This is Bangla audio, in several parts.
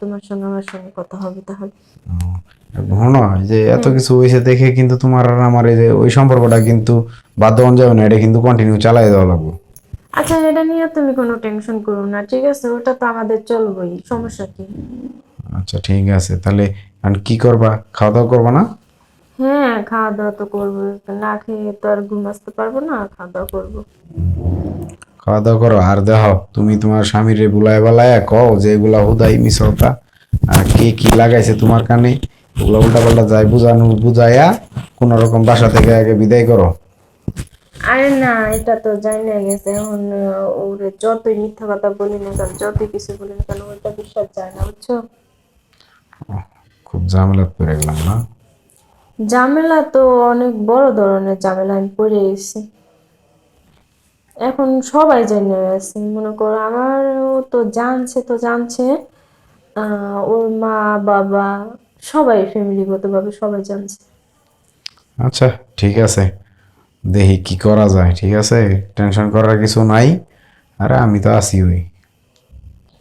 তোমার সঙ্গে আমার সঙ্গে কথা হবে তাহলে। যে এত কিছু হয়েছে দেখে কিন্তু তোমার আর আমার এই যে ওই সম্পর্কটা কিন্তু বাদ দেওয়া যাবে না এটা কিন্তু কন্টিনিউ চালাই দেওয়া লাগবে। আচ্ছা এটা নিয়ে তুমি কোনো টেনশন করো না ঠিক আছে ওটা তো আমাদের চলবেই সমস্যা কি? আচ্ছা ঠিক আছে তাহলে আর কি করবা? খাওয়া দাওয়া করবা না? হ্যাঁ খাওয়া দাওয়া তো করব না খেয়ে তো আর ঘুম আসতে পারব না খাওয়া দাওয়া করব। খাওয়া দাওয়া করো আর দেখো তুমি তোমার স্বামীর বুলায় বেলায় কও যে এগুলা হুদাই মিশতা আর কে কি লাগাইছে তোমার কানে? ওগুলা উল্টা পাল্টা যায় বুঝানো বুঝাইয়া কোন রকম বাসা থেকে আগে বিদায় করো। আরে না এটা তো জানি না গেছে। এখন ওরে যতই মিথ্যা কথা বলি না কেন যতই কিছু বলি না কেন ওইটা বিশ্বাস যায় না বুঝছ? খুব ঝামেলা পড়ে গেলাম না? ঝামেলা তো অনেক বড় ধরনের ঝামেলা আমি পড়ে গেছি। এখন সবাই জেনে গেছে মনে করো আমার তো জানছে তো জানছে ওর মা বাবা সবাই ফ্যামিলিগতভাবে সবাই জানছে। আচ্ছা ঠিক আছে। দেখি কি করা যায় ঠিক আছে? টেনশন করার কিছু নাই। আরে আমি তো আছি ওই।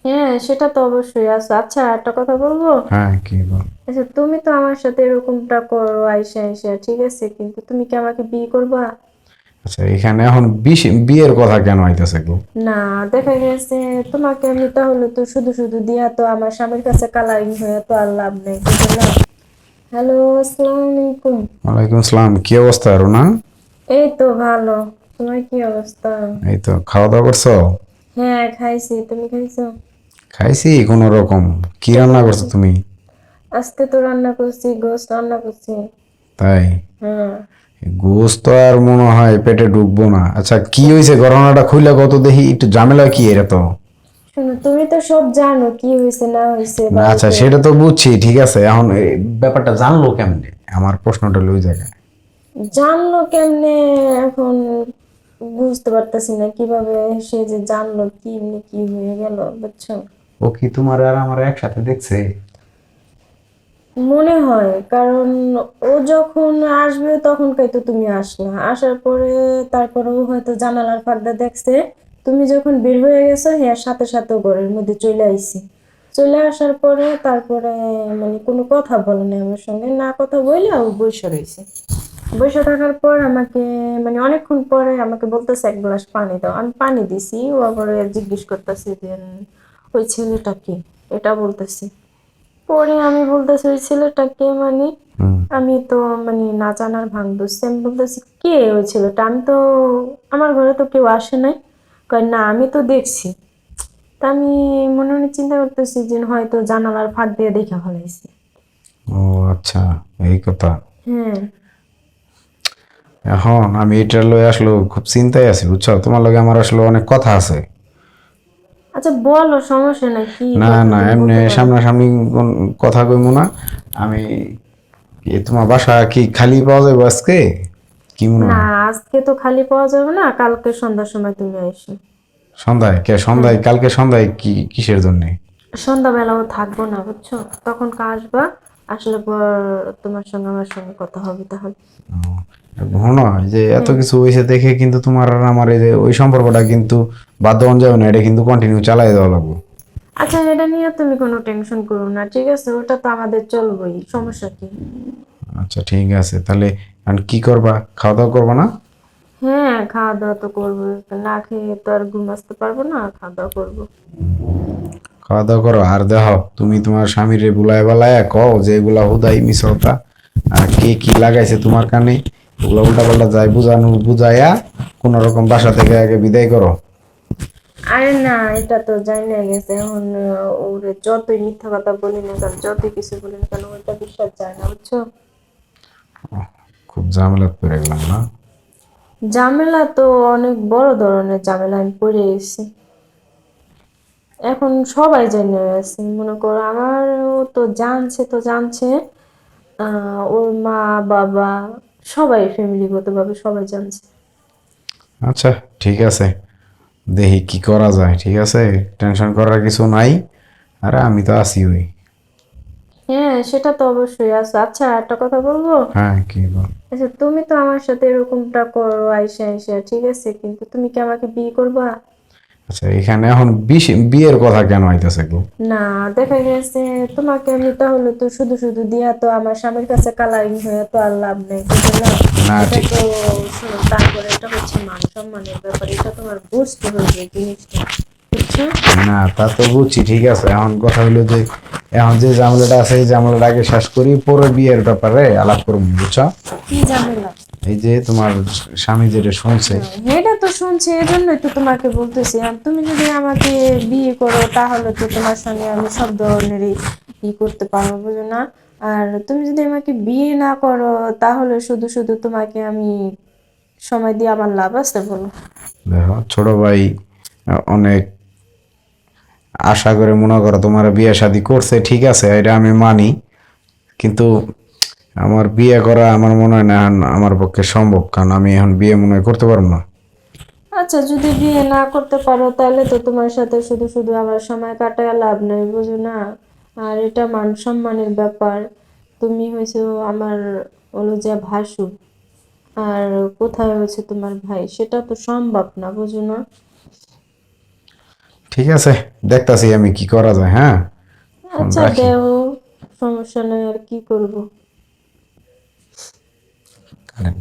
হ্যাঁ সেটা তো অবশ্যই আছে। আচ্ছা একটা কথা বলব? হ্যাঁ কি বল? আচ্ছা তুমি তো আমার সাথে এরকমটা করো আইসা আইসা ঠিক আছে? কিন্তু তুমি কি আমাকে বিয়ে করবা? আচ্ছা এখানে এখন বিয়ের কথা কেন আইতেছে গো? না দেখা গেছে তোমাকে আমি তাহলে তো শুধু শুধু দিয়া তো আমার স্বামীর কাছে কালারিং হয়ে তো আর লাভ নেই হ্যালো আসসালামু আলাইকুম ওয়ালাইকুম আসসালাম কি অবস্থা রুনা? এই তো ভালো তোমার কি অবস্থা? এই তো খাওয়া দাওয়া করছ? হ্যাঁ খাইছি তুমি খাইছো? খাইছি কোনো রকম। কি রান্না করছ তুমি? আজকে তো রান্না করছি গোস্ত রান্না করছি। তাই? হ্যাঁ। গোস তো আর মনে হয় পেটে ঢুকবো না। আচ্ছা কি হয়েছে ঘটনাটা খুলে কত দেখি? একটু ঝামেলা কি এটা তো? তুমি তো সব জানো কি হয়েছে না হয়েছে আচ্ছা সেটা তো বুঝছি ঠিক আছে। এখন ব্যাপারটা জানলো কেমনে? আমার প্রশ্নটা লই জায়গায়। জানলো কেমনে? এখন বুঝতে পারতেছি না কীভাবে সে যে জানলো কি এমনি কি হয়ে গেল বুঝছ? ও কি তোমার আর আমার একসাথে দেখছে? মনে হয়, কারণ ও যখন আসবে তখন তো তুমি আসলা। আসার পরে তারপরে ও হয়তো জানালার ফাঁকটা দেখছে, তুমি যখন বের হয়ে গেছো হ্যাঁ সাথে সাথে ঘরের মধ্যে চলে আইছি। চলে আসার পরে তারপরে মানে কোনো কথা বলে না আমার সঙ্গে, না কথা বললে ও বসে রয়েছে বসে থাকার পর আমাকে মানে অনেকক্ষণ পরে আমাকে বলতেছে, এক গ্লাস পানি দাও। আমি পানি দিছি, ও আবার জিজ্ঞেস করতেছে যে ওই ছেলেটা কি? এটা বলতেছি। পরে আমি বলতেছি ওই ছেলেটা কে মানে? আমি তো মানে না জানার ভাঙ ধরছি। আমি বলতেছি কে ওই ছেলেটা? আমি তো আমার ঘরে তো কেউ আসে নাই। কয় না আমি তো দেখছি। তা আমি মনে মনে চিন্তা করতেছি যে হয়তো জানালার ফাঁক দিয়ে দেখে ফেলাইছি। ও আচ্ছা এই কথা। হ্যাঁ। এখন আমি এটা লই আসলো খুব চিন্তায় আছি বুঝছ? তোমার লগে আমার আসলে অনেক কথা আছে। আচ্ছা বলো সমস্যা নাই কি না না এমনি সামনাসামনি কথা কইমু না। আমি এ তোমার বাসা কি খালি পাওয়া যাবে আজকে? কি মনে না আজকে তো খালি পাওয়া যাবে না কালকে সন্ধ্যার সময় তুমি এসো সন্ধ্যায়? কে সন্ধ্যায়? কালকে সন্ধ্যায় কি কিসের জন্য? সন্ধ্যাবেলাও থাকব না বুঝছ? তখন আসবা আসলে পর তোমার সঙ্গে আমার সঙ্গে কথা হবে তাহলে। যে এত কিছু হয়েছে দেখে কিন্তু তোমার আর আমার এই যে ওই সম্পর্কটা কিন্তু বাদ দেওয়া যাবে না এটা কিন্তু কন্টিনিউ চালাই দেওয়া লাগবে। আচ্ছা এটা নিয়ে তুমি কোনো টেনশন করো না ঠিক আছে? ওটা তো আমাদের চলবেই সমস্যা কি? আচ্ছা ঠিক আছে তাহলে আর কি করবা? খাওয়া দাওয়া করবা না? হ্যাঁ খাওয়া দাওয়া তো করব না খেয়ে তো আর ঘুম আসতে পারব না খাওয়া দাওয়া করব। খাওয়া দাওয়া করো আর দেখো তুমি তোমার স্বামীর বুলায় বেলায় কও যে এগুলা হুদাই মিশতা আর কে কি লাগাইছে তোমার কানে? ওগুলা উল্টা পাল্টা যায় বুঝানো বুঝাইয়া কোন রকম বাসা থেকে আগে বিদায় করো। আরে না এটা তো জানি না গেছে এখন ওরে যতই মিথ্যা কথা বলি না কেন যতই কিছু বলি না কেন ওইটা বিশ্বাস যায় না বুঝছ? খুব ঝামেলা পড়ে গেলাম না? ঝামেলা তো অনেক বড় ধরনের ঝামেলা আমি পড়ে গেছি এখন সবাই জেনে গেছে মনে করো আমার তো জানছে তো জানছে। আহ, ওর মা বাবা সবাই ফ্যামিলিগতভাবে সবাই জানছে। আচ্ছা ঠিক আছে। দেখি কি করা যায় ঠিক আছে? টেনশন করার কিছু নাই। আরে আমি তো আছি ওই। হ্যাঁ সেটা তো অবশ্যই আছে। আচ্ছা একটা কথা বলব? হ্যাঁ কি বল? আচ্ছা তুমি তো আমার সাথে এরকমটা করো আইসা আইসা ঠিক আছে? কিন্তু তুমি কি আমাকে বিয়ে করবা? আচ্ছা এখানে এখন বিয়ের কথা কেন আইতেছে গো? না দেখা গেছে তোমাকে আমি তাহলে তো শুধু শুধু দিয়া তো আমার স্বামীর কাছে কালারিং হয়ে তো আর লাভ নেই না, ঠিক। শোনো তারপরে এটা হচ্ছে মান সম্মানের ব্যাপার এটা তোমার বুঝতে হবে জিনিসটা বুঝছ? না তা তো বুঝছি ঠিক আছে। এখন কথা হলো যে এখন যে ঝামেলাটা আছে এই ঝামেলাটা আগে শেষ করি পরে বিয়ের ব্যাপারে আলাপ করব বুঝছ? কি ঝামেলা? এই যে তোমার স্বামী যেটা শুনছে। এটা তো শুনছি এজন্যই তো তোমাকে বলতেছি। আর তুমি যদি আমাকে বিয়ে করো তাহলে তো তোমার সঙ্গে আমি সব ধরনেরই ই করতে পারব বুঝো না? আর তুমি যদি আমাকে বিয়ে না করো তাহলে শুধু শুধু তোমাকে আমি সময় দিয়ে আমার লাভ আছে বলো। দেখো ছোট ভাই অনেক আশা করে মনে করো তোমার বিয়ে শাদি করছে ঠিক আছে এটা আমি মানি। কিন্তু আমার বিয়ে করা আমার মনে হয় না আমার পক্ষে সম্ভব কারণ আমি এখন বিয়ে মনে হয় করতে পারব না। আচ্ছা যদি বিয়ে না করতে পারো তাহলে তো তোমার সাথে শুধু শুধু আমার সময় কাটায় লাভ নেই বুঝো না? আর এটা মান সম্মানের ব্যাপার। তুমি হয়েছো আমার হলো যে ভাসু আর কোথায় হয়েছে তোমার ভাই? সেটা তো সম্ভব না বুঝো না? ঠিক আছে দেখতাছি আমি কি করা যায় হ্যাঁ? আচ্ছা। দেও সমস্যা নেই আর কি করব? কারেন্ট